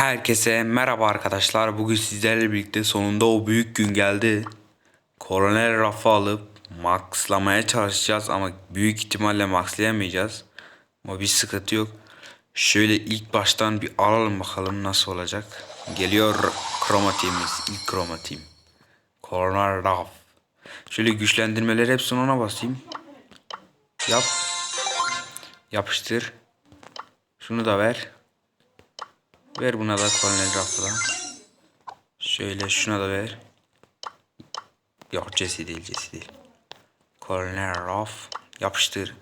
Herkese merhaba arkadaşlar. Bugün sizlerle birlikte sonunda o büyük gün geldi. Kolonel rafı alıp maxlamaya çalışacağız ama büyük ihtimalle maxlayamayacağız. Ama bir sıkıntı yok. Şöyle ilk baştan bir alalım bakalım nasıl olacak. Geliyor kromatiğimiz. ilk kromatiğim. Kolonel raf. Şöyle güçlendirmeleri hepsini ona basayım. Yap. Yapıştır. Şunu da ver. Ver buna da kolonel rafla. Şöyle şuna da ver. Yok Jesse değil Jesse değil. Kolonel raf. Yapıştır.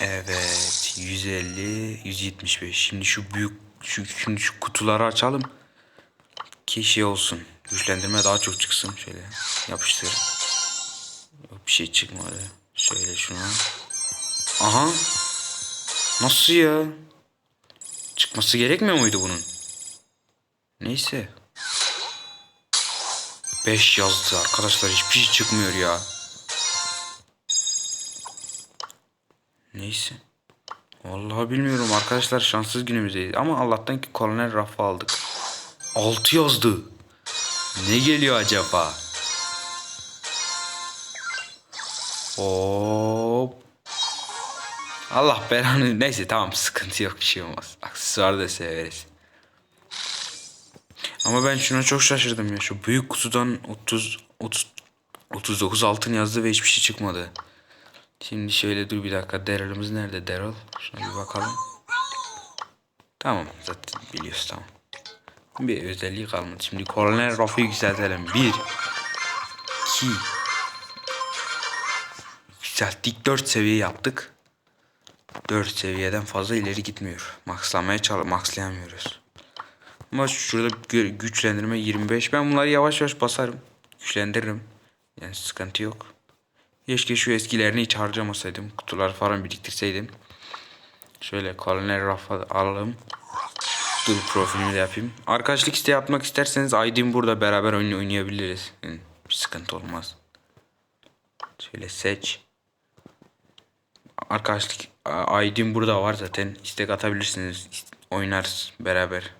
Evet 150 175 şimdi şu büyük şu, şimdi şu kutuları açalım ki şey olsun güçlendirme daha çok çıksın şöyle yapıştır Yok bir şey çıkmadı şöyle şuna aha nasıl ya Çıkması gerekmiyor muydu bunun? Neyse. 5 yazdı arkadaşlar hiçbir şey çıkmıyor ya. Neyse. Vallahi bilmiyorum arkadaşlar şanssız günümüzdeyiz ama Allah'tan ki kolonel rafı aldık. 6 yazdı. Ne geliyor acaba? Hop. Allah belanı neyse tamam sıkıntı yok bir şey olmaz. Aksesuar da severiz. Ama ben şuna çok şaşırdım ya. Şu büyük kutudan 30 30 39 altın yazdı ve hiçbir şey çıkmadı. Şimdi şöyle dur bir dakika. Daryl'ımız nerede Daryl? Şuna bir bakalım. Tamam zaten biliyoruz tamam. Bir özelliği kalmadı. Şimdi Kolonel Raf'ı yükseltelim. 1 2 Yükselttik 4 seviye yaptık. 4 seviyeden fazla ileri gitmiyor. Maxlamaya çal maxlayamıyoruz. Ama şurada gü- güçlendirme 25. Ben bunları yavaş yavaş basarım. Güçlendiririm. Yani sıkıntı yok. Keşke şu eskilerini hiç harcamasaydım. Kutular falan biriktirseydim. Şöyle kolonel rafa alalım. Dur profilimi de yapayım. Arkadaşlık isteği atmak isterseniz ID'm burada beraber oyun oynayabiliriz. Yani bir sıkıntı olmaz. Şöyle seç. Arkadaşlık ID'm burada var zaten. İstek atabilirsiniz. Oynarız beraber.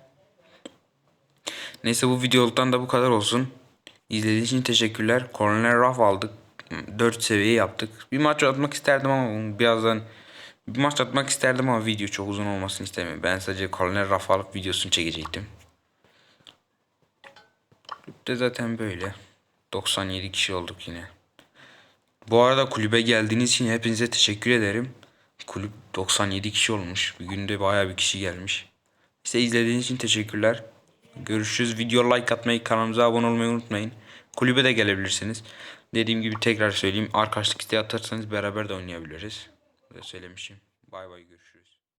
Neyse bu videoluktan da bu kadar olsun. İzlediğiniz için teşekkürler. Colonel Ruff aldık. 4 seviye yaptık. Bir maç atmak isterdim ama birazdan bir maç atmak isterdim ama video çok uzun olmasını istemiyorum. Ben sadece Colonel Ruff alıp videosunu çekecektim. Kulüpte zaten böyle. 97 kişi olduk yine. Bu arada kulübe geldiğiniz için hepinize teşekkür ederim. Kulüp 97 kişi olmuş. Bir günde bayağı bir kişi gelmiş. İşte izlediğiniz için teşekkürler. Görüşürüz. Video like atmayı, kanalımıza abone olmayı unutmayın. Kulübe de gelebilirsiniz. Dediğim gibi tekrar söyleyeyim. Arkadaşlık isteği atarsanız beraber de oynayabiliriz. Böyle söylemişim. Bay bay görüşürüz.